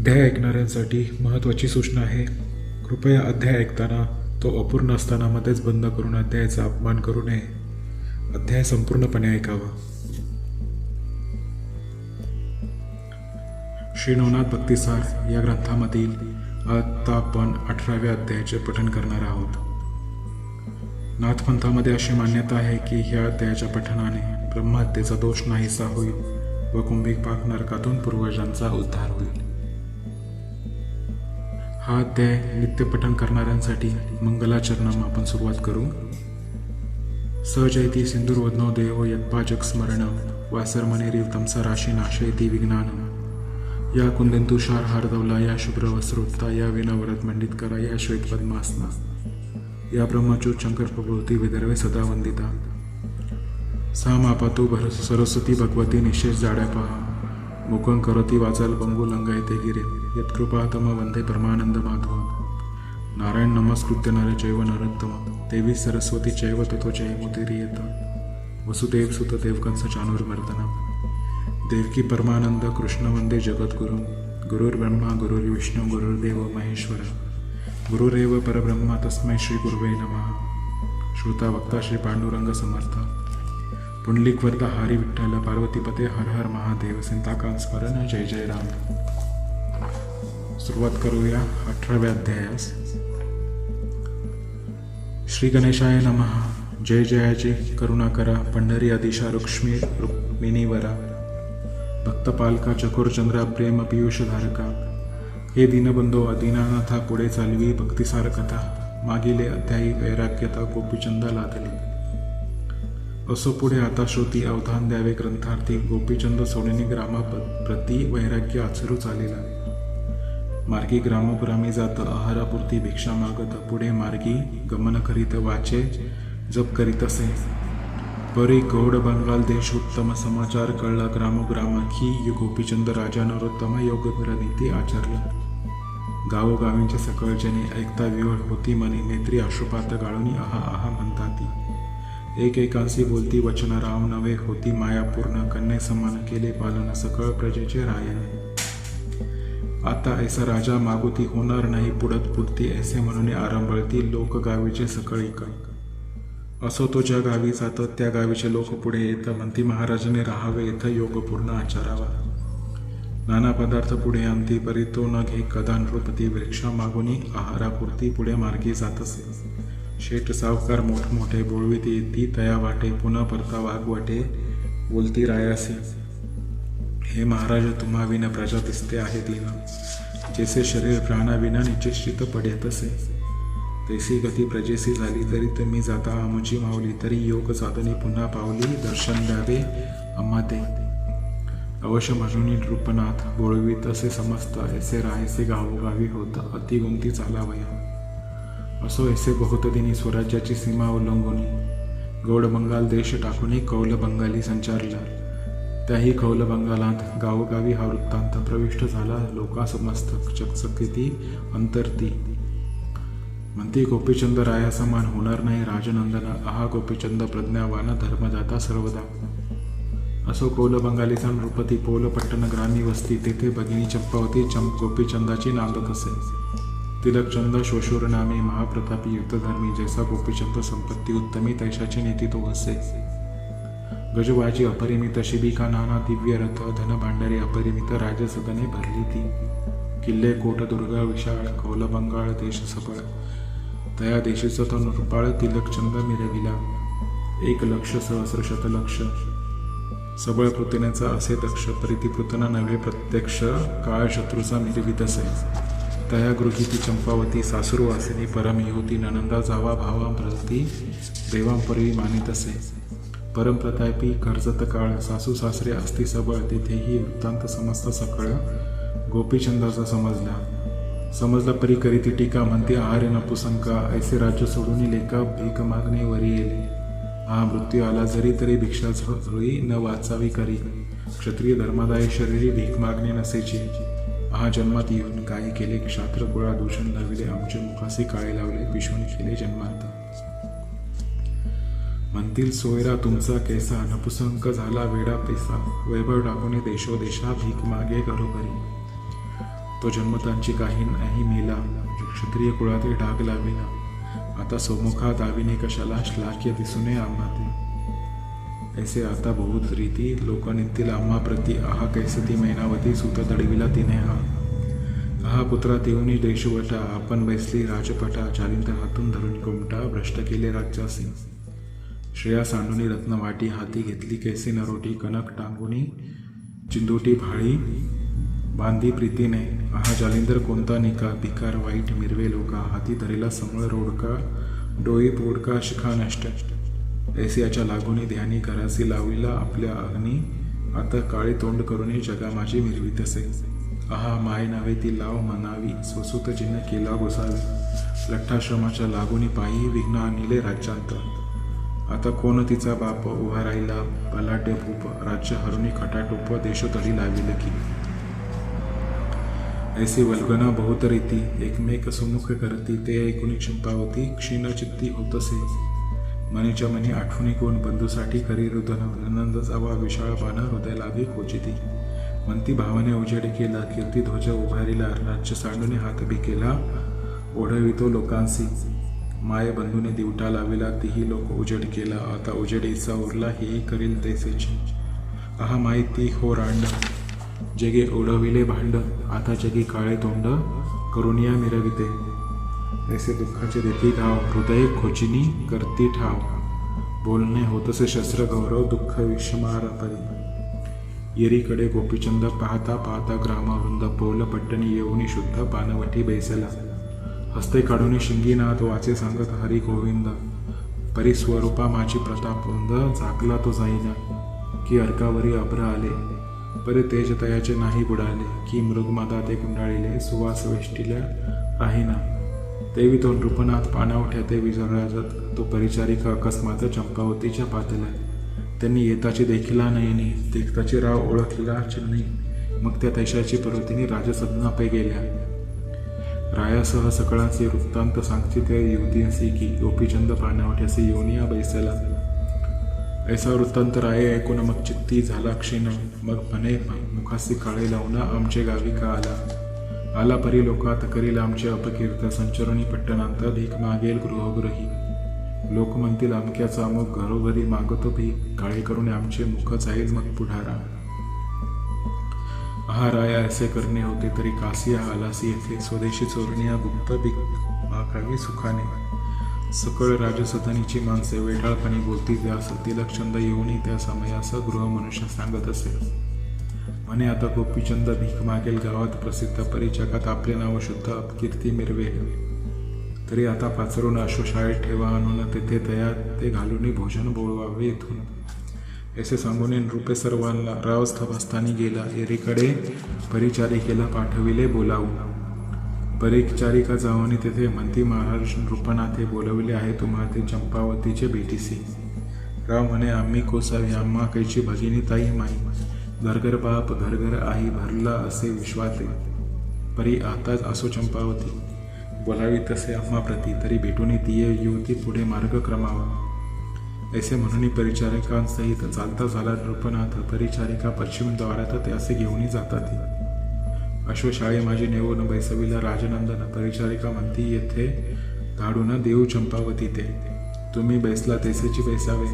अध्याय ऐकणाऱ्यांसाठी महत्त्वाची सूचना आहे. कृपया अध्याय ऐकताना तो अपूर्ण असताना मध्येच बंद करून अध्यायाचा अपमान करू नये. अध्याय संपूर्णपणे ऐकावा. श्री नवनाथ भक्तिसार या ग्रंथामधील आता आपण अठराव्या अध्यायाचे पठण करणार आहोत. नाथपंथामध्ये अशी मान्यता आहे की ह्या अध्यायाच्या पठणाने ब्रह्महत्येचा दोष नाहीसा होईल व कुंभिक पाक नरकातून पूर्वजांचा उद्धार होईल. हा अध्याय नित्यपठण करणाऱ्यांसाठी मंगलाचरणाम आपण सुरुवात करू. सहजयती सिंधुर्वदनो देहो यत्पाजक स्मरण वासरमनेरीव तमसा राशी नाशयती विज्ञान या कुंदेंतुषार हारदवला या शुभ्र वस्त्रोत्ता या विनावरत मंडित करा या श्वेत पद्मासना। या ब्रह्मच्युत शंकर प्रभूती विदर्भे सदा वंदिता सा मापातू भर सरस्वती भगवती निशेष जाड्या पहा। मुकं करती वाचाल बंगू लंगायते गिरे। यत्कृपातम वंदे परमानंद माधव नारायण नमस्कृत्य नारे जैव नरोत्तम। देवी सरस्वती जैव ततो जयमुतिरी वसुदेव सुत देवकंस चानुर्मर्दना देवकी परमानंद कृष्ण वंदे जगद्गुरु। गुरुर्ब्रह्मा गुरुर्विष्णू गुरुर्देव महेश्वर। गुरुरेव परब्रह्मा तस्मै श्री गुरुवे नमः। श्रोता वक्ता श्री पांडुरंग समर्थ। पुंडलिक वरदा हरी विठ्ठल पार्वतीपते हर हर महादेव सिंताकांत स्मरण जय जय राम। सुरुवात करूया अठराव्या अध्यायास. श्री गणेशाय नमः. जय जयाची करुणा करा पंढरी अदिशा रुक्ष्मी रुक्मिणीवरा भक्तपालका चकोरचंद्रा प्रेम पियुष धारका. हे दीनबंधो अदिनानाथा पुढे चालवी भक्तिसार कथा. मागिले अध्यायी वैराग्यता गोपीचंद लादली. असो पुढे आता श्रोती अवधान द्यावे ग्रंथार्थी गोपीचंद सोडिनी ग्रामा प्रती वैराग्य आचरू चालेला. मार्गी ग्रामोग्रामी जात आहारापुरती भिक्षा मागत पुढे मार्गी गमन करीत वाचे जप करीत असे. परी गौड बंगाल देश उत्तम समाचार कळला ग्रामोग्रामाखी गोपीचंद राजा नरोत्तम योग नीती आचरला. गावोगावींच्या सकळजने ऐकता विवळ होती मनी नेत्री अश्रुपात गाळूनी आहा आहा म्हणताती. ती एकेकांशी बोलती वचन राव नवे होती माया पूर्ण कन्ये समान केले पालन सकळ प्रजेचे रायने. आता ऐसा राजा मागुती होणार नाही पुढत पुरती ऐसे म्हणून आरंभळती लोक गावीचे सकळीक असो तो ज्या गावी जातं त्या गावीचे लोक पुढे येत. म्हणती महाराजाने राहावे इथं योगपूर्ण आचारावा नाना पदार्थ पुढे आणती परी तो न घे कदा नृपती वृक्षा मागुनी आहारापुरती पुढे मार्गी जात असे शेठ सावकार मोठमोठे बोळवीत ती तया वाटे पुन्हा परता वाघवाटे बोलती रायासी. हे महाराज तुम्हा विना प्रजा दिसते आहे दिन. जैसे शरीर प्राणाविना निश्चित पडे असे तैसी गती प्रजेसी झाली तरी तुम्ही जाता आमची मावली तरी योग साधने पुन्हा पावली दर्शन द्यावे अम्मा ते अवश्य म्हणून नृपनाथ बोळवीत तसे समस्त ऐसे राहायचे गावोगावी होत अतिगुंती चालावया. असो ऐसे बहुत दिनी स्वराज्याची सीमा ओलंगुनी गौड बंगाल देश टाकूनही कौल बंगाली संचारला. त्याही कौल बंगालात गावोगावी हा वृत्तांत प्रविष्ट झाला लोकास मस्तक अंतरती. म्हणती गोपीचंद राया समान होणार नाही राजनंदन आहा गोपीचंद प्रज्ञावान धर्मदाता सर्वदा. असो कौल बंगालीचा नृपती पौलपट्टण ग्रामी वस्ती तेथे भगिनी चंपावती चम गोपीचंदाची नांदत असे तिलकचंद शोशूरनामी महाप्रतापी युद्धधर्मी जैसा गोपीचंद संपत्ती उत्तमी तैशाची नीती तो असे गजवाजी अपरिमित शिबिका नाना दिव्य रथ धन भांडारी अपरिमित राजसदने भरली ती. किल्ले कोटदुर्गा विशाळ कौल बंगाळ देश सफळ. तया देशीचा तो नृपाळ तिलकचंद मिरविला. एक लक्ष सहस्र शतलक्ष सबळ पृतनेचा असे दक्ष परितिपृतना नव्हे प्रत्यक्ष काळ शत्रूचा मिरवित असे तया गृहिती चंपावती सासुरवासिनी परमयोती ननंदा जावा भावा प्रती देवांपरवी मानित असे परमप्रतापी कर्जत काळ सासू सासरे असते सबळ तेथेही वृत्तांत समस्त सकळ गोपीचंदाचा समजला. समजला परी करीती टीका म्हणते आहार्य नपुसंका ऐसे राज्य सोडून लेखा भीक मागणे वरी येले. हा मृत्यू आला जरी तरी भिक्षा झळी न वाचावी करी. क्षत्रिय धर्मादाय शरीरी भीक मागणे नसेची. हा जन्मात येऊन काही केले क्षात्र कुळा दूषण लाविले आमचे मुखासी काळे लावले विश्वनी केले जन्मांत म्हणतील सोयरा तुमचा कैसा? नपुसंक झाला वेडा पेसा. वैभव टाकून देशोदेशा भीक मागे घरोघरी. तो जन्मतांची काही नाही मेला. क्षत्रिय कुळातील डाग लाविला. आता सोमुखा दाविने कशाला श्लाख्य दिसूने आम्हाते. ऐसे आता बहुत रीती लोकनीतील आम्हा प्रती आहा कैसे ती मैनावती सुत दडविला तिने हा. आहा पुत्रा देऊनी देशवटा. आपण बैसली राजपटा. चालिंत हातून धरून कोमटा. भ्रष्ट केले राज्यासी. श्रेया सांडुनी रत्नवाटी हाती घेतली कैसी नरोटी कनक टांगुनी चिंदोटी भाळी बांधी प्रीतीने आहा जालिंदर कोणता निका भिकार वाईट मिरवे लोका हाती धरेला समळ रोडका डोई पोडका शिखा नष्ट. ऐसियाच्या लागुनी ध्यानी घरासी लाविला आपल्या अग्नी आता काळे तोंड करूनही जगा माझी मिरवी तसे. आहा माय नावे ती लाव मनावी स्वसुत जिने केला गोसावी. लठ्ठाश्रमाच्या लागुनी पायी विघ्न आणले राज्यांत आता कोण तिचा बाप उभा राहिला? बलाढ्य भूप राज्य हरुणी खटाटोप देशोतरी लाविल की. ऐसी वल्गना बहुत रीती एकमेक सुमुख करती ते ऐकून क्षिपावती क्षीण चित्ती होतसे मनीच्या मनी आठवणी कोण बंधूसाठी करी रुदन आनंद जावा विशाळ बाण हृदय लावी खोचिती. म्हणती भावाने उजेड केला कीर्ती ध्वज उभारीला राज्य सांडूने हात भी केला ओढवितो लोकांसी माय बंधूने दिवटा लाविला तीही लोक उजेड केला. आता उजेडीचा उरला हेही करील तैसेची आहा माहिती हो रांड. जगे ओढविले भांड. आता जगी काळे तोंड. करुनिया मिरविते. ऐसे दुःखाचे देती धाव. हृदय खोचिनी करती ठाव. बोलणे होतसे शस्त्र गौरव दुःख विषमार परी. येरीकडे गोपीचंद पाहता पाहता ग्रामवृंद पौल पट्टणी येऊनी शुद्ध पानवटी बैसला. हस्ते काढून शिंगीनाथ वाचे सांगत हरी गोविंद. परिस्वरूपा माझी प्रतापवृंद झाकला तो जाईना की अर्कावरी अभ्र आले. परे तेज तयाचे नाही बुडाले की मृगमादा ते गुंडाळिले सुवास वेष्टिल्या राहीना देवी तो नृपनाथ पानावठ्या ते विजराजात तो परिचारिका अकस्मात चंपावतीच्या पातल्या त्यांनी येताची देखिला नयनी देखताची राव ओळखला चिन्ही मग त्या तैशाची प्रवृत्तीने राजसदनापै गेल्या. रायासह सकळाचे वृत्तांत सांगते त्या युवतींसी की गोपीचंद पानावठ्यासी येऊनिया बैसला. ऐसा वृत्तांत राये ऐकून मग चित्ती झाला क्षीण. मग म्हणे मुखासी काळे लावून आमचे गावी का आला? आला परी लोकात करील आमचे अपकीर्त. संचरणी पट्टणांत भीक मागेल गृहगृही लोक म्हणतील अमक्याचा अमुक घरोघरी मागतो भीक. काळे करून आमचे मुख जाईल मग पुढारा महाराया असे करणे होते तरी कासिया आलासी येथे स्वदेशी चोरणी गुप्त भीक मागावी सुखाने. सकळ राजसदनीची माणसे वेटाळपणी बोलती त्यास तिलकचंद येऊनही त्या समयास गृह मनुष्य सांगत असे. म्हणे आता गोपीचंद भीक मागेल गावात प्रसिद्ध परिचकात आपले नाव शुद्ध अपकीर्ती मिरवेल तरी आता पाचरून अश्वशाळेत ठेवा आणून तेथे तया ते घालून भोजन बोळवावे इथून. असे सांगून नृपे सर्वांना राव स्थवस्थानी गेला एरीकडे परिचारिकेला पाठविले बोलावून परिचारिका जाऊन तेथे म्हणती महाराज नृपनाथे बोलवले आहे तुम्हा ते चंपावतीचे भेटीसी राव म्हणे आम्ही कोसावी आम्हा कैची भगिनी ताई माई. घरघर बाप घरघर आई भरला असे विश्वाते. परी आताच असो चंपावती. बोलावी तसे आम्हा प्रती तरी भेटून ती युवती पुढे मार्ग क्रमावा ऐसे म्हणून परिचारिकांसहित चालता झाला नृपनाथ परिचारिका पश्चिम द्वारात त्याचे घेऊनही जातात अश्वशाळे माझी नेवून बैसविला राजनंदन परिचारिका म्हणती येथे धाडून देऊ चंपावती ते. तुम्ही बैसला तेसेची बैसावे.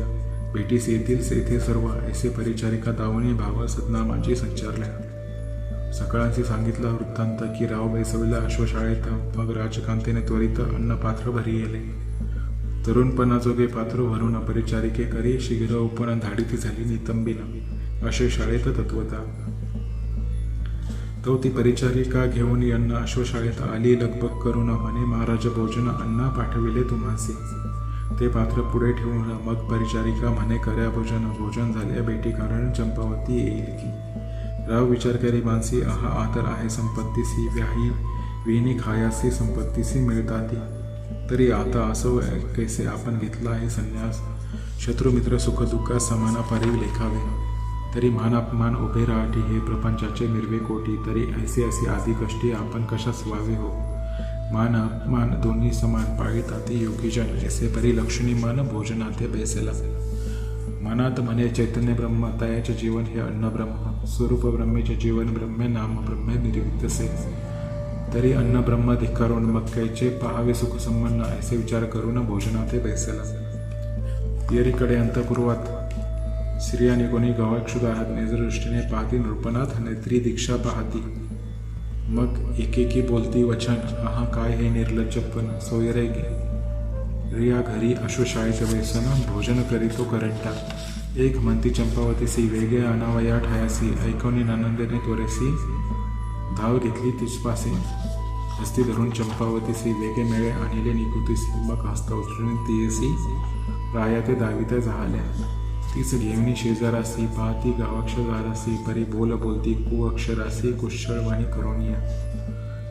भेटीस येतील सेथे सर्व. ऐसे परिचारिका दावणी भाव सदना माझी संचारल्या. सकाळांची सांगितला वृत्तांत की राव बैसविला अश्वशाळेत मग राजकांतीने त्वरित अन्नपात्र भरी गेले तरुणपणाजोगे पात्र भरून परिचारिके करी शीघ्र उपन धाडीती झाली नितंबिना असे शाळेत तत्वता. तो ती परिचारिका घेऊन यांना अश्वशाळेत आली लगबग करून म्हणे महाराज भोजन अण्णा पाठविले तुम्हासी ते पात्र पुढे ठेवून मग परिचारिका म्हणे कर्या भोजन भोजन झाले बेटी कारण चंपावती येईल की. राव विचार करी मानसी आहा आदर आहे संपत्तीसी व्याही विहिनी खायासी संपत्तीसी मिळताती. तरी आता असं कैसे आपण घेतला आहे संन्यास? शत्रुमित्र सुखदुःखात समानापारी लेखावे. तरी मान अपमान उभे राहटी हे प्रपंचाचे निर्वे कोटी. तरी ऐसे असे आधी कष्टी आपण कशास व्हावे हो? मान अपमान दोन्ही समान पाळीताती योगीजन ऐसे परी लक्ष्मी मन भोजनाते बेसेला. मनात मने चैतन्य ब्रह्म तयाचे जीवन हे अन्न ब्रह्म स्वरूप ब्रह्मेचे जीवन ब्रह्मे नाम ब्रह्मे निर्वितसे तरी अन्न ब्रह्म धिक्कारून मग कैचे पहावे सुख असे विचार करून भोजनाते बैसला. येरीकडे अंतपूर्वात स्त्रियाने कोणी गवाक्षुदारात नेत्रदृष्टीने पाहती नृपनाथ नेत्री दीक्षा पाहती. मग एकेकी बोलती वचन आहा काय हे निर्लज्जपण सोयरे गे. रिया घरी अश्वशाळेचे व्यसन भोजन करीतो करंटा. एक म्हणती चंपावतीसी वेगे अनावया ठायासी ऐकवणी ननंदेने त्वरेसी. धाव घेतली तिचपासी हस्ती धरून चंपावतीसी वेगे मेळे आणले निकुतीसी मग हस्त उचलून तियसी राया ते दावित्या झाल्या. तीच घेऊनी शेजारासी पाहती गावाक्षरासी परी बोल बोलती कुअक्षरासी कुशळवाणी करोनिया.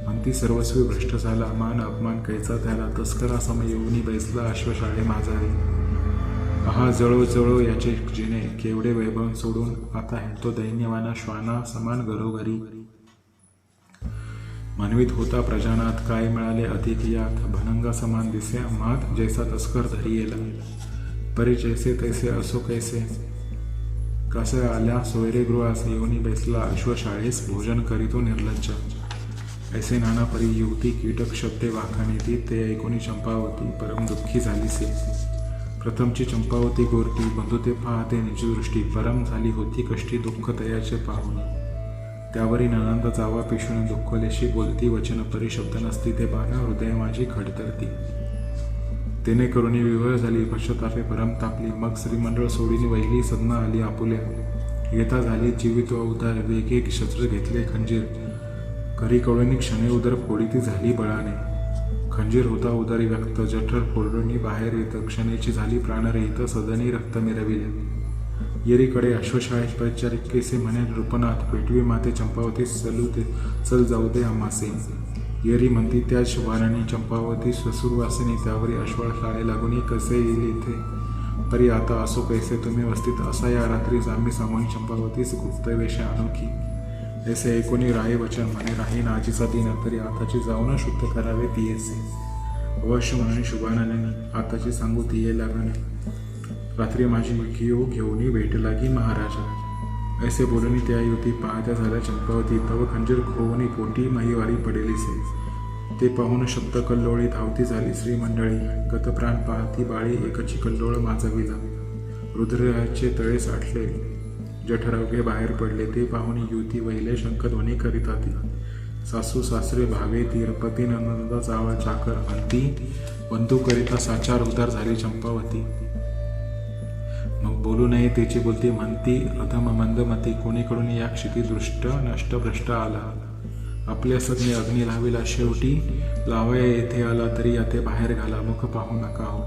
अंती सर्वस्वी भ्रष्ट झाला मान अपमान कैचा त्याला तस्करा सम येऊनी बैसला अश्वशाळे माझारी आहा जळो जळो याचे जिने केवढे वैभव सोडून आता तो दैन्यवाना श्वाना समान घरोघरी. मानवीत होता प्रजानात काय मिळाले अधिक यात भनंगा समान दिसे मात जैसा तस्कर धरी येला. परी जैसे तैसे असो कैसे? कसे आल्या सोयरे गृहास? येऊनी बैसला अश्वशाळेस भोजन करीतो निर्लज्ज. ऐसे नाना परी युवती कीटक शब्दे वाखाने ती ते ऐकोनी चंपावती परम दुःखी झालीसे प्रथमची चंपावती गोरटी बंधुते पाहते निजदृष्टी परम झाली होती कष्टी दुःख तयाचे पाहून त्यावरी ननंद जावा पिशून दुःखलेशी बोलती वचन परी शब्द नसती ते पाहणं हृदय माझी खडतरती. तेने करुणी विवळ झाली पश्चातापे परम तापली. मग श्रीमंडळ सोडीने वहिली सदना आली आपुल्या. येता झाली जीवित व उदार. एक शस्त्र घेतले खंजीर. घरी कळून क्षणे उदर फोडीती झाली बळाने. खंजीर होता उदारी व्यक्त. जठर फोडणी बाहेर येत. क्षणेची झाली प्राणरहित. सदनी रक्त मिरविले. येरीकडे अश्वशाळेत परिचारिकेसे म्हणे रूपनाथ पेटवी माते चंपावती चलू दे चल जाऊ दे आमासे येरी म्हणती त्या शुभाराणी चंपावती ससुरवासिनी त्यावरी अश्वळ शाळे लागून कसे येईल इथे? तरी आता असो कैसे तुम्ही वस्तीत असा या रात्रीच आम्ही सांगून चंपावतीस गुप्तवेश अनोखी ऐसे ऐकूनी राय वचन म्हणे राही नाजीचा दिन तरी आताची जाऊन शुद्ध करावे ती अवश्य म्हणून शुभानंदाने आताची सांगू तिये लागणे. रात्री माझी घेऊ घेऊन भेट लागी महाराजा. ऐसे बोलून त्या युती पाहत्या झाल्या चंपावती तव खंजीर खोवणी पोटी माहीवारी पडेलीसे ते पाहून शब्द कल्लोळी धावती झाली श्रीमंडळी. गतप्राण पाहती बाळी एकची कल्लोळ माजविला रुद्राचे तळे साठले. जठरावगे बाहेर पडले. ते पाहून युती वहिले शंखध्वनी करीत होती सासू सासरे भावे तीरपती नंदा जावा चाकर अंती बंधू करिता साचार उदार झाली चंपावती. मग बोलू नये त्याची बोलती म्हणती अधम मंदमती कोणीकडून या क्षिती दृष्ट नष्ट भ्रष्ट आला? आपल्या सज्ञ अग्नी लाविला शेवटी लावया येथे आला तरी याते बाहेर घाला मुख पाहू नका हो.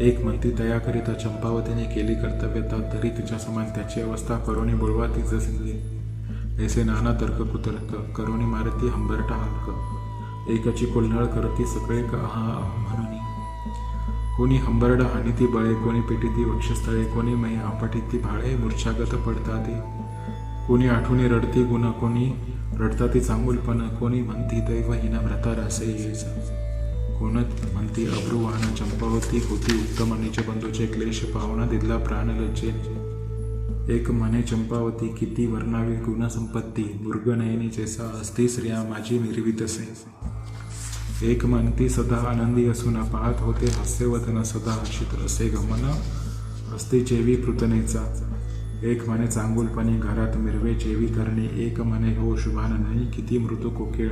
एक म्हणती दया करिता चंपावतीने केली कर्तव्यता तरी तिच्या समान त्याची अवस्था करोनी बुळवा तिचं सिंगे ऐसे नाना तर्क कुतर्क करोनी मारती हंबरटा हक्क एकाची कोल्हाळ करती सगळे का हा म्हणून कोणी हंबरडा ती बळे कोणी पेटीती वक्षस्थळे कोणी मै ती भाळे मूर्छागत पडताती. कोणी आठवणी रडती गुण कोणी रडता ती चांगुलपण कोणी म्हणती दैव हिना भ्रतार असे यायचं कोणत म्हणती अब्रुवाहन चंपावती होती उत्तम निज बंधूचे क्लेश पाहुणा दिदला प्राण लज्जे. एक मने चंपावती किती वर्णावी गुणसंपत्ती मृगनयनी जैसा असती स्त्रिया माझी निर्वित असे एक म्हणती सदा आनंदी असून पाहत होते हास्यवदन सदा हर्षित असे गमन असते जेवी कृतनेचा एक म्हणे चांगुलपणे घरात मिरवे जेवी करणे एक म्हणे हो शुभान नाही किती मृत कोकिळ।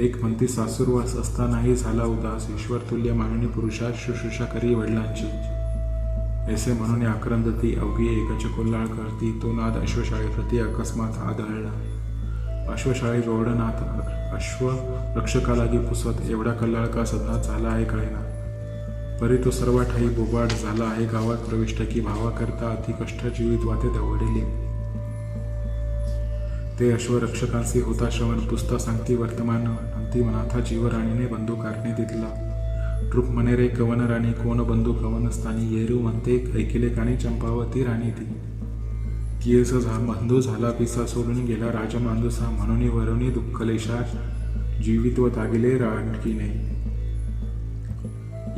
एक म्हणती सासूरवास असतानाही झाला उदास ईश्वर तुल्य माननी पुरुषात शुश्रूषा करी वडिलांची। ऐसे म्हणून आक्रंदती अवघी एकच कोल्हाळ करती तो नाद अश्वशाळेप्रती अकस्मात आदळला। अश्वशाळी गौडनाथ अश्व रक्षकालागी पुसत एवढा कल्लाळ का सध्या झाला आहे कळेना परी तो सर्व ठाई बोबाट झाला आहे गावात प्रविष्ट की भावा करता अति कष्ट जीवित वाते दवडले ते अश्वरक्षकांशी होता श्रवण पुस्ता सांगती वर्तमान अंती मनाथा जीवराणीने बंधू कारणे दिला ट्रुप म्हणे रे कवन राणी कोण बंधू कवन स्थानी येरू म्हणते ऐकिले कानी चंपावती राणी ती. कियस झा बंधू झाला पिसा सोडून गेला राजमांदुसा म्हणून वरुणी दुःखलेशा जीवित व तागिले राणकीने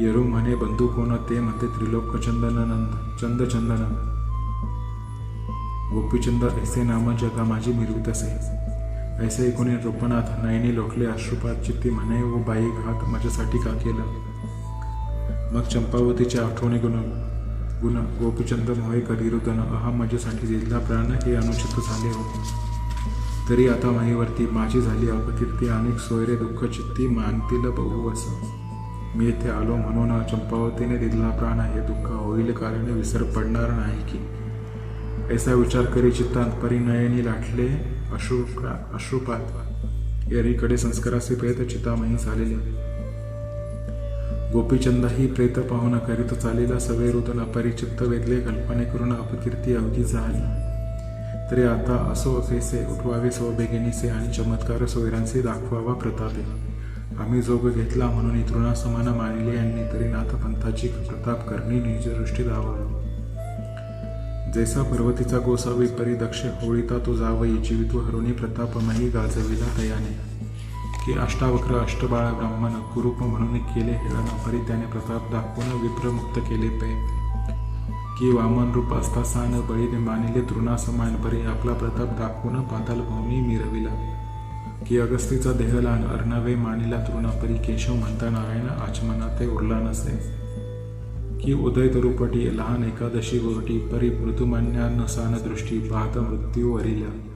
येरू म्हणे बंधू कोण ते म्हणते त्रिलोक चंदननंद चंदचंदन. गोपीचंद ऐसे नाम जगा माझी मिरवित असे ऐसे ऐकून रूपनाथ नयने लोकले अश्रुपात चित्ती म्हणे व बाई घात माझ्यासाठी का केलं? मग चंपावतीच्या आठवणी गुण गुण गोपीचंद मोहे करी रुदन अहा माझ्यासाठी दिला प्राण हे अनुचित झाले होते तरी आता माहीवरती माझी झाली अपकीर्ती अनेक सोयरे दुःख चित्ती मानतील बहुवस मी येथे आलो म्हणून चंपावतीने दिलेला प्राण हे दुःख होईल कारण विसर पडणार नाही की. ऐसा विचार करी चित्तांत परिनयनी लाटले अश्रू अश्रुपात एरीकडे संस्काराचे प्रेत चितामही झालेले. गोपीचंदही प्रेत पाहुणा करीत चालेला सवे रुदन अपरिचित्त वेगळे कल्पने करून अपकीर्ती अवघी झाली. तरी आता असो असेसे उठवावे स्वबेगिनीचे आणि चमत्कार सोयरांचे दाखवावा प्रतापे. आम्ही जोग घेतला म्हणून इतृणा समान मानिले यांनी तरी नाथपंथाची प्रताप करणी निजदृष्टी दावावी जैसा पर्वतीचा गोसावी परी दक्ष होळीता तो जावई जीवित हरुणी प्रतापमही गाजविला तयाने. की अष्टावक्र अष्टबाळ ब्राह्मण कुरूप म्हणून केले हेळन परी त्याने प्रताप दाखवून विप्रमुक्त केले पे. की वामन रूप असता सान बळीने मानिले तृणा समान परी आपला प्रताप दाखवून पाताल भूमी मिरविला. की अगस्तीचा देहलान अर्णवे मानिला तृणापरी केशव म्हणता नारायण आचमना ते उरला नसे. की उदय तरुपटी लहान एकादशी गोरटी परी मृदुमान्या नसान दृष्टी पाहता मृत्यू वरिल्या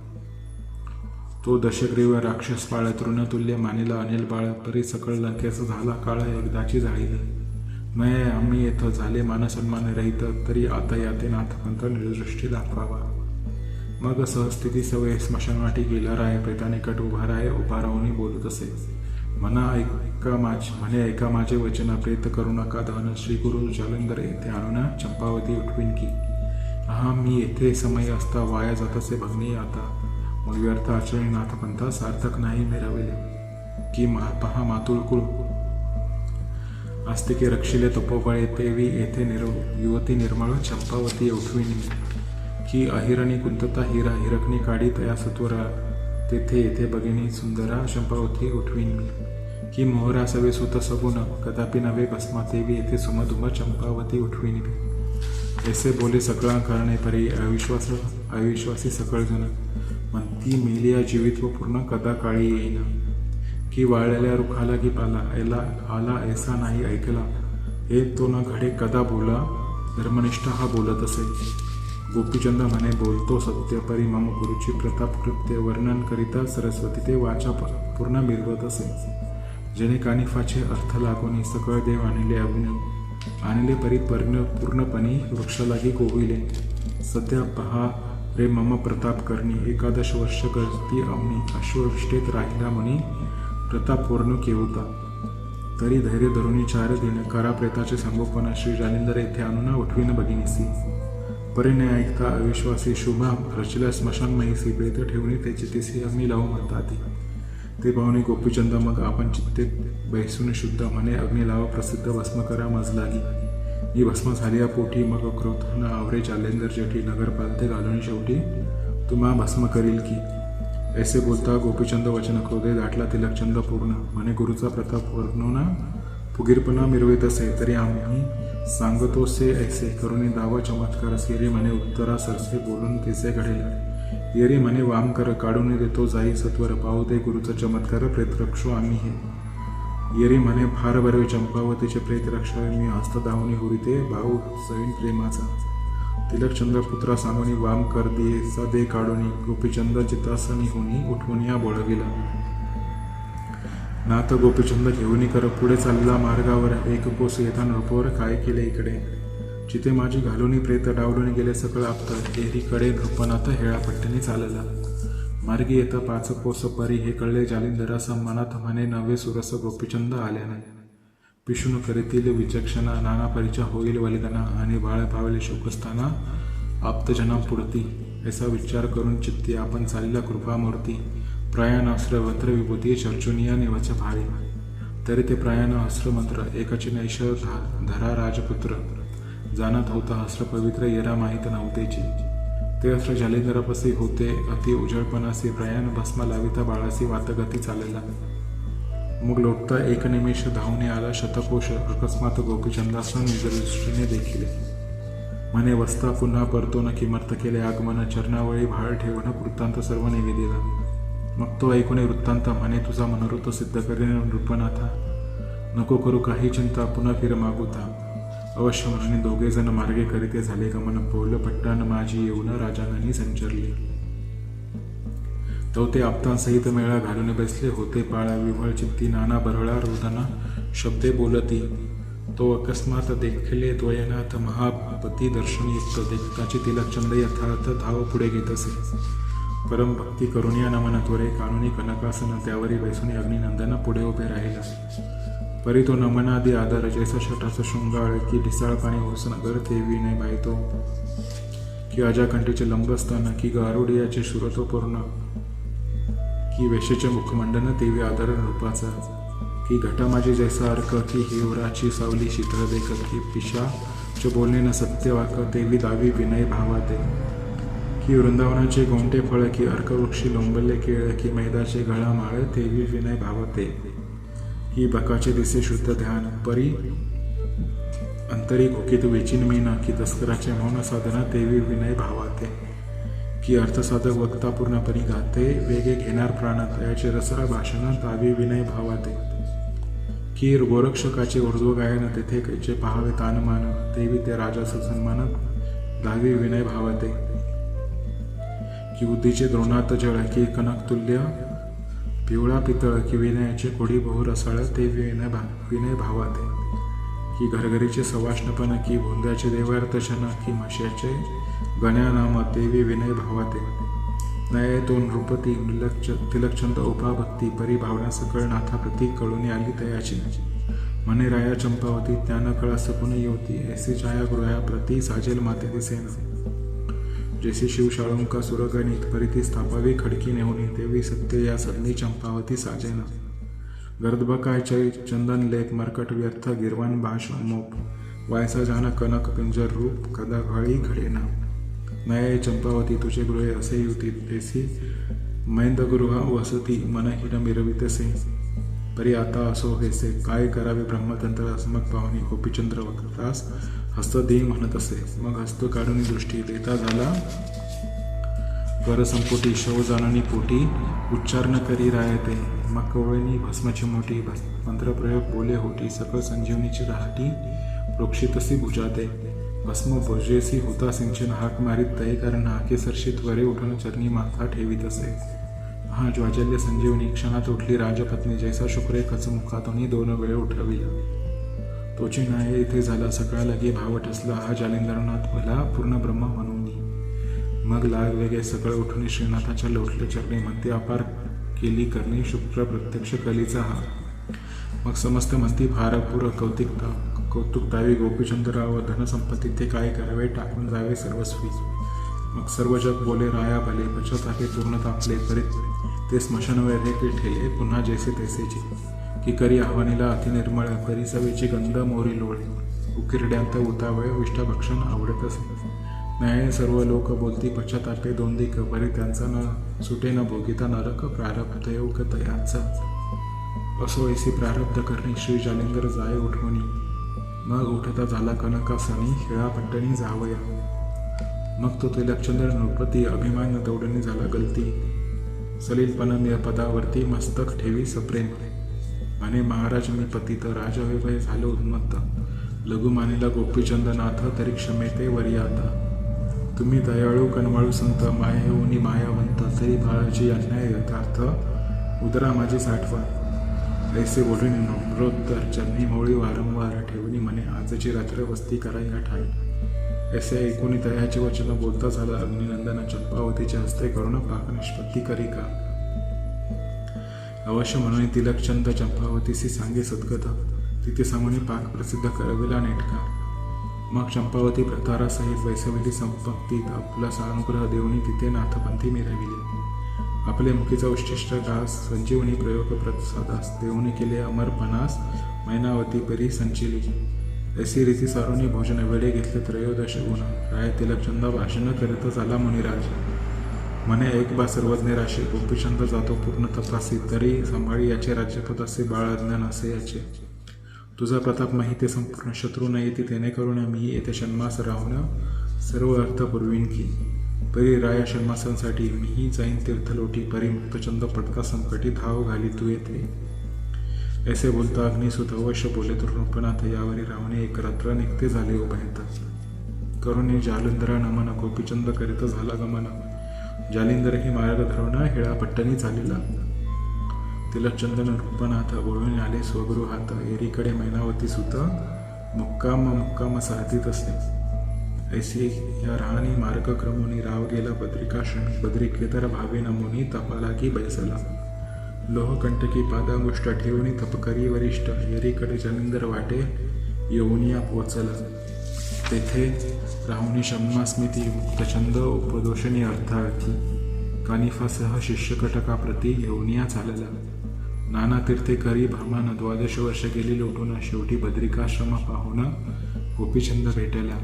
तो दशग्रीव राक्षस पाळ तृणतुल्य मानिला अनिल बाळ परी सकळ लंकेस झाला काळ एकदाची झाळीली मय आम्ही येथं झाले मानसन्मान रहित तरी आता याते नाथपंत निर्दृष्टी दाखवावा मग सहस्थिती सवय स्मशानवाटी गेला राय प्रेताने कट उभा राय उभा राहून बोलत असे. मना ऐका माझ म्हणे ऐका माझे वचन प्रेत करू नका धन श्री गुरु जालंधर येथे आणून चंपावती उठवीन की. हा मी येथे समय असता वाया जात असे भगनी आता. मग व्यर्थ आचरण नाथपंथा सार्थक नाही मिरविले. की मा पहा मातुळकुळ आस्तिके रक्षिले तपोबळे तेवी येथे निर युवती निर्मळ चंपावती उठविणी. की अहिरणी कुंतता हिरा हिरकणी काढी तया सत्वरा. तेथे येथे भगिनी सुंदरा चंपावती उठवीन मी की मोहरा सवे सुत सगुण कदापि नवे भस्मा तेवी येथे सुमधुम चंपावती उठविनी मी ऐसे बोले सकळा करणे परी अविश्वास अविश्वासी सकळजनक म्हणती मेलिया जीवित्व पूर्ण कदा काळी येईना. की वाळलेल्या रुखाला की पाला ऐला आला ऐसा नाही ऐकला. हे तो न घडे कदा बोला धर्मनिष्ठ हा बोलत असे. गोपीचंद म्हणे बोलतो सत्य परी मम गुरुची प्रताप कृत्य वर्णन करिता सरस्वती ते वाचा पूर्ण मिरवत असे. जेणे कानिफाचे अर्थ लागून सकळ देव आणले अग्नी. आणले परी पर्ण पूर्णपणे वृक्षालाही गोविले सध्या पहा रे मम प्रताप करणी एकादश वर्ष गळती अवनी अश्ववृष्टीत राहिला म्हणी प्रताप वर्ण केवता तरी धैर्य धरुणी चार दिन करा प्रेताचे संगोपन श्री जालिंदर येथे आणून उठवीन भगिनीसी. परिणय ऐकता अविश्वासी शुभा रचल्या स्मशानमयीसी प्रेत ठेवणे त्याची तिसी अग्नी लावू म्हणतात ते. पाहुणे गोपीचंद मग आपण चित्ते बैसून शुद्ध म्हणे अग्नी लावा प्रसिद्ध भस्म करा मज लागी ही भस्म झाली पोटी मग क्रोधन आवरे जालेंदर जेठी नगरपालते घालून शेवटी तुम्हा भस्म करील की? ऐसे बोलता गोपीचंद वचन क्रोधे दाटला तिलकचंद पूर्ण. म्हणे गुरुचा प्रताप वर्णवना फुगीरपणा मिरवित असे तरी आम्ही सांगतो से ऐसे. करुणी दावा चमत्कार येरी म्हणे उत्तरा सरसे बोलून तिचे घडेल. येरी म्हणे वाम कर काढून देतो जाई सत्वर. पाहू दे गुरुचा चमत्कार प्रेतरक्षो आम्ही हे. येरी म्हणे फार बरे चंपावतीचे प्रेत रक्षावे मी हस्त दावणी ते भाऊ सैन प्रेमाचा. तिलकचंद्र पुत्रा सांगोनी वाम कर दे सदे काढूनी गोपीचंद चितासनी होनी उठवून या बोळविला. नाथ गोपीचंद घेऊनी कर पुढे चालला मार्गावर एक कोस येता नृपवर काय केले इकडे? जिथे माझी घालूनी प्रेत डावलून गेले सगळं आपतं एरीकडे नृपनाथ हेळापट्टीने चालला. मार्गी येता पाच कोस परी हे कळले जालिंदरासा मनात म्हणे नवे सुरस गोपीचंद आल्याने पिशून करीतील विचक्षणा नाना परिचय होईल वलिदना आणि बाळ पावले शोकस्थाना आप्तजना पुढती. ऐसा विचार करून चित्ती आपण चालला कृपामूर्ती. प्रयाण अस्त्र मंत्र विभूती शर्चुनिया निवच भारी तरी ते प्रयाण अस्त्र मंत्र एकाची नैश धरा राजपुत्र. जाणत होता अस्त्र पवित्र येरा माहीत नव्हतेची. ते अस्त्र जालिंदरापसी होते अति उजळपणासी प्रयाण भस्मा लाविता बाळासी वातगती चालला. मग लोटता एक निमिष धावणे आला शतकोश अकस्मात गोपीचंदासन निजदृष्टीने देखील. मने वस्ता पुन्हा परतो न किमर्थ केले आगमन चरणावळी भाळ ठेवणं वृत्तांत सर्व निवेदिला मग तो ऐकूने वृत्तांत म्हणे तुझा मनोरथ सिद्ध करेन नृपनाथा. नको करू काही चिंता पुन्हा फिर मागुता. अवश्य म्हणून दोघे जण मार्गे करीते झाले गमन पौल पट्टान माझी येऊन राजांनी संचरली. तो ते आपतांसहित मेळा घालून बसले होते पाळा विव्हळ चित्ती नाना बरळा रोदना शब्दे बोलती. तो अकस्मात देखले द्वयनाथ महापती दर्शनयुक्त देखताची तिला चंद यथार्थ धाव पुढे घेत असे. परम भक्ती करून या नमन त्वरे कानुनी कनकासन त्यावरी बैसून अग्निनंदन पुढे उभे राहिला. परी तो नमनादी आदर जैसा शटाचा शृंगाळ की ढिसाळ पाणी होस नगर तेवी ने बायतो की अजाकंठीचे लंब असताना की गारुडियाचे सुरतोपूर्ण की वेशेचे मुखमंडन तेवी आधार रूपाचा की घटा माझी जैसा अर्क की हिवराची सावली शीतळ देखत की पिशा बोलणे न सत्य वाक तेवी दावी विनय भावाते की वृंदावनाचे गोंटे फळ की अर्कवृक्षी लोंबले केळ की मैदाचे गळा माळ तेवी विनय भावते. ही बकाचे दिसे शुद्ध ध्यान परी अंतरी घोकीत वेचिन मीना की तस्कराचे मौन साधना तेवी विनय भावाते. की अर्थसाधक वक्ता पूर्णपरी गाते वेगे घेणार प्राणात याचे रसरा भाषण तावी विनय भावाते. की गोरक्षकाचे ऊर्ध्व गायन तेथे कैचे पहावे तानमान देवी ते राजाचा सन्मानात दावी विनय भावते. की बुद्धीचे द्रोणात जळ की कनक तुल्य पिवळा पितळ की विनयाचे कोडी बहु रसाळ ते विनय भा विनय भावाते. की घरघरीचे सवाष्णपण की भोंद्याचे देवार्थशन की म्हशाचे गण्या नाम देवी विनय भावाते. नये तो नृपती निलक्ष तिलक्षंत उपाभक्ती परी भावना सकळ नाथा प्रतीक कळून आली तयाची. मने राया चंपावती त्यानं कळा सकुन येवती ऐसी छाया गृहा प्रती साजेल माते दिसेन. जैसे शिवशाळुंका सुरगणित परिती स्थापावी खडकी नेहुनी तेवी सत्य या सदनी चंपावती साजेना। गर्दबकाय चै चंदन लेप मरकट व्यर्थ गिरवान भाष मोप। वायसा जाना कनक पिंजर रूप कदा घळी घडेना नये चंपावती तुझे गृहे असे युती तेसी मैंदगृहा वसती मनहीन मिरवितसे परी आता असो हेसे काय करावे ब्रह्मतंत्र अस्मक पाहुणी गोपीचंद्र वक्तास हस्त दे म्हणत असे. मग हस्त काढून दृष्टी देता झाला. कर संपोटी शव जाणानी पोटी उच्चार न करी रायते. मग कवळणी भस्माची मोठी भस मंत्रप्रयोग बोले होती सकळ संजीवनीची राहटी प्रोक्षितसी भुजाते. भस्म भुजेसी होता सिंचन हाक मारीत तय कारण हाके सरशीत वरे उठून चरणी माथा ठेवीत असे. हा ज्वाजल्य संजीवनी क्षणात उठली राजपत्नी. जैसा शुक्रे कच दोन वेळ उठविला. तोचे नाही इथे झाला सकाळ लगे भावट असला हा जालिंदरनाथ भला पूर्ण ब्रह्म म्हणून मग लाग वेगे सगळं उठून श्रीनाथाच्या लोटल्या चरणे म्हणते अपार केली करणे शुक्र प्रत्यक्ष कलीचा हा. मग समस्त मस्ती भारपूर कौतिक कौतुकदावी गोपीचंद्रराव धनसंपत्ती ते काय करावे टाकून जावे सर्वस्वी. मग सर्व जग बोले राया भले आहे पूर्ण तापले तरी ते स्मशान वैद्यकीय ठेले पुन्हा जैसे तैसेचे. की करी आव्हानीला अतिनिर्मळ परिसवेची गंध मोरी लोळे. उकिरड्यांत उतावळे विष्ठाभक्षण आवडत असे. न्याय सर्व लोक बोलती पश्चातापे दोंदिक परी त्यांचा न सुटे न भोगिता नरक प्रारब्ध योग तयाचा. असो ऐसी प्रारब्ध करणे श्री जालिंदर जाय उठवणी. मग उठता झाला कनकासनी सनी खेळापट्टणी जावया. मग तो तिलकचंद्र नृपती अभिमान दौडणी झाला गलती. सलीलपण पदावरती मस्तक ठेवी सप्रेम. आणि महाराज मी पतित राजवैभय झालो उन्मत्त. लघुमानेला गोपीचंदनाथ तरी क्षमेते वरी आता तुम्ही दयाळू कनवाळू संत मायेऊनी मायावंत तरी बाळाची अन्याय यथार्थ. उदरा माझी साठवण. ऐसे बोलून नम्रोत्तर चरणी मोळी वारंवार ठेवणी म्हणे. आजची रात्र वस्ती करा या ठाई. ऐसे ऐकून दयाचे वचन बोलता झाला. अग्निनंदना चंपावतीचे हस्ते करून पाक निष्पत्ती करी का? अवश्य म्हणून तिलकचंद चंपावतीशी सांगे सद्गता. तिथे सांगून पाक प्रसिद्ध करविला नेटका. मग चंपावती प्रतारासहित वैसविली संपत्तीत आपला सानुग्रह देऊन तिथे नाथपंथी मिरविले. आपले मुखीचा उच्चिष्ट घास संजीवनी प्रयोग प्रसादास देऊन केले अमरपणास मैनावती परी संचिली. अशी रीती सारोनी भोजन वेळे घेतले त्रयोदश गुण. राय तिलकचंद भाषण करीत झाला मुनिराज. मने एक बा सर्वज्ञ राशी गोपीचंद जातो पूर्ण तपासी तरी सांभाळी याचे राज्यपद असे बाळ अज्ञान असे याचे. तुझा प्रताप माहिती संपूर्ण शत्रू नाही येते तेने करून मी येथे शन्मास राहून सर्व अर्थ पुरवीन की. परी राया शन्मासांसाठी मीही जाईन तीर्थलोटी परी मुक्तचंद पटका संकटी धाव घाली तू येते ऐसे बोलता अग्निसुत अवश्य बोले तर नृपनाथ यावरी रावणे एक रात्र निघते झाले उभयत. करुणी जालिंदरा नमन गोपीचंद करीत झाला गमन. जालिंदर ही मार्ग धरून हिळा पट्टणी झालेला तिलचंदन नृपनाथ बोलून आले स्वगृहात एरीकडे मैनावती सुत. मुक्काम मुक्काम साधित असे ऐसी या राहणी मार्गक्रमोनी राव गेला पत्रिका क्षण. बद्रिकेतर भावे नमुनी तपाला की बैसला. लोहकंटकी पादांगुष्ट ठेवणी तपकरी वरिष्ठ. येरीकडे जलिंदर वाटे. येऊनिया पोचला तेथे राहुनी शम्मास्मिती मुक्तचंद उपदोषणी अर्थार्थी. कानिफासह शिष्यकटकाप्रती येऊनिया चालला. नाना तीर्थेकरी भ्रमान द्वादश वर्ष गेली लोटून शेवटी बद्रिकाश्रम पाहून गोपीछंद भेटला.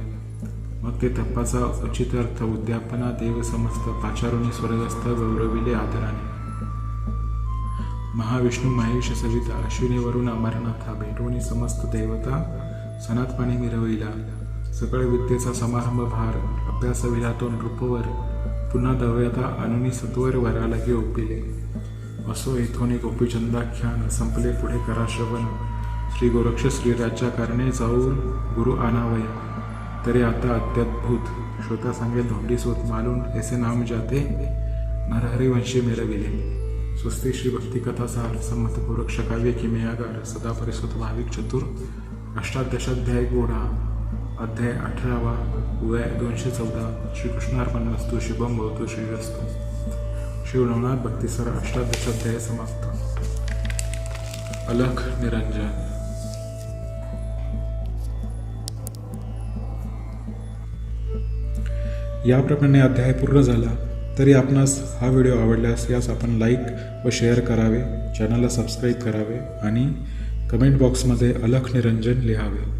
मग ते तप्पाचा उचित अर्थ उद्यापना देव समस्त पाचारुनी स्वर्गस्थ गौरविले आदराने. महाविष्णू महेश सविता अश्विनीवरून अमरनाथा भेटून समस्त देवता सनातपणे मिरविला. सकळ विद्येचा समारंभ भार अभ्यासविधातून रूपवर पुन्हा दव्यता अनुनी सत्वर वराला लगे ओपिले असो येथोनी गोपीचंदाख्यान संपले पुढे करा श्रवण. श्री गोरक्ष श्रीराजच्या कारणे जाऊन गुरु आनावय तरी आता अत्याद्भुत श्रोता सांगेल धोंडीसोत मालून ऐसे नाम जाते नरहरिवंशी मिरविले स्वस्ती श्री भक्ती कथासार संमत गोरक्ष काव्य किमयागार सदा परिसुत भाविक चतुर. अष्टादशाध्याय गोडा अध्याय अठरावा वय दोनशे चौदा. श्रीकृष्णार्पण वस्तू शुभम भवतो श्रीरस्तू. शिव नवनाथ भक्तीसर अष्टादशाध्याय समाप्त. अलख निरंजन. याप्रमाणे अध्याय पूर्ण झाला तरी आपणास हा व्हिडिओ आवडल्यास यास आपण लाईक व शेअर करावे चॅनलला सबस्क्राईब करावे आणि कमेंट बॉक्समध्ये अलख निरंजन लिहावे.